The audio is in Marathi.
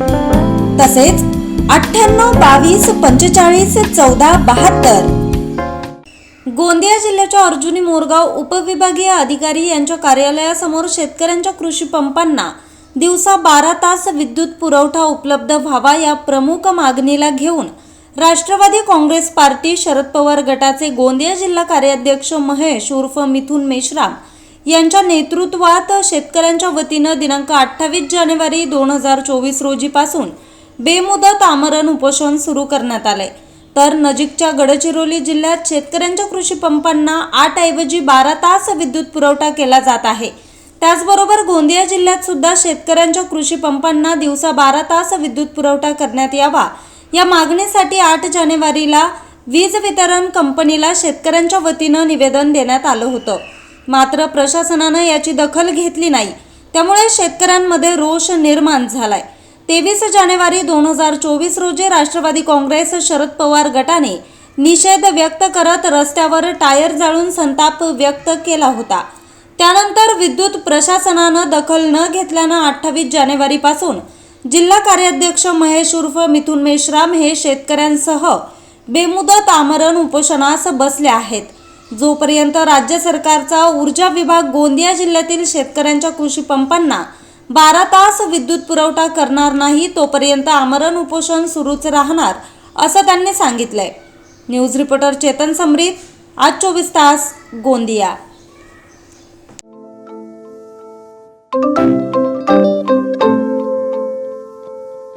तसेच अठ्ठ्याण्णव बावीस पंचेचाळीस चौदा बहात्तर. गोंदिया जिल्ह्याच्या अर्जुनी मोरगाव उपविभागीय अधिकारी यांच्या कार्यालयासमोर शेतकऱ्यांच्या कृषी पंपांना दिवसा बारा तास विद्युत पुरवठा उपलब्ध व्हावा या प्रमुख मागणीला घेऊन राष्ट्रवादी काँग्रेस पार्टी शरद पवार गटाचे गोंदिया जिल्हा कार्याध्यक्ष महेश उर्फ मिथुन मेश्राम यांच्या नेतृत्वात शेतकऱ्यांच्या वतीनं दिनांक अठ्ठावीस जानेवारी दोन हजार चोवीस रोजीपासून बेमुदत आमरण उपोषण सुरू करण्यात आले तर नजीकच्या गडचिरोली जिल्ह्यात शेतकऱ्यांच्या कृषी पंपांना आठ ऐवजी बारा तास विद्युत पुरवठा केला जात आहे. त्याचबरोबर गोंदिया जिल्ह्यात सुद्धा शेतकऱ्यांच्या कृषी पंपांना दिवसा बारा तास विद्युत पुरवठा करण्यात यावा. या मागणीसाठी आठ जानेवारीला वीज वितरण कंपनीला शेतकऱ्यांच्या वतीनं निवेदन देण्यात आलं होतं. मात्र प्रशासनानं याची दखल घेतली नाही. त्यामुळे शेतकऱ्यांमध्ये रोष निर्माण झालाय. तेवीस जानेवारी दोन हजार चोवीस रोजी राष्ट्रवादी काँग्रेस शरद पवार गटाने निषेध व्यक्त करत रस्त्यावर टायर जाळून संताप व्यक्त केला होता. त्यानंतर विद्युत प्रशासनानं दखल न घेतल्यानं अठ्ठावीस जानेवारीपासून जिल्हा कार्याध्यक्ष महेश उर्फ मिथुन मेश्राम हे शेतकऱ्यांसह बेमुदत आमरण उपोषणास बसले आहेत. जोपर्यंत राज्य सरकारचा ऊर्जा विभाग गोंदिया जिल्ह्यातील शेतकऱ्यांच्या कृषी पंपांना बारा तास विद्युत पुरवठा करणार नाही तोपर्यंत आमरण उपोषण सुरूच राहणार असं त्यांनी सांगितलंय. न्यूज रिपोर्टर चेतन समरीत आज चोवीस तास गोंदिया.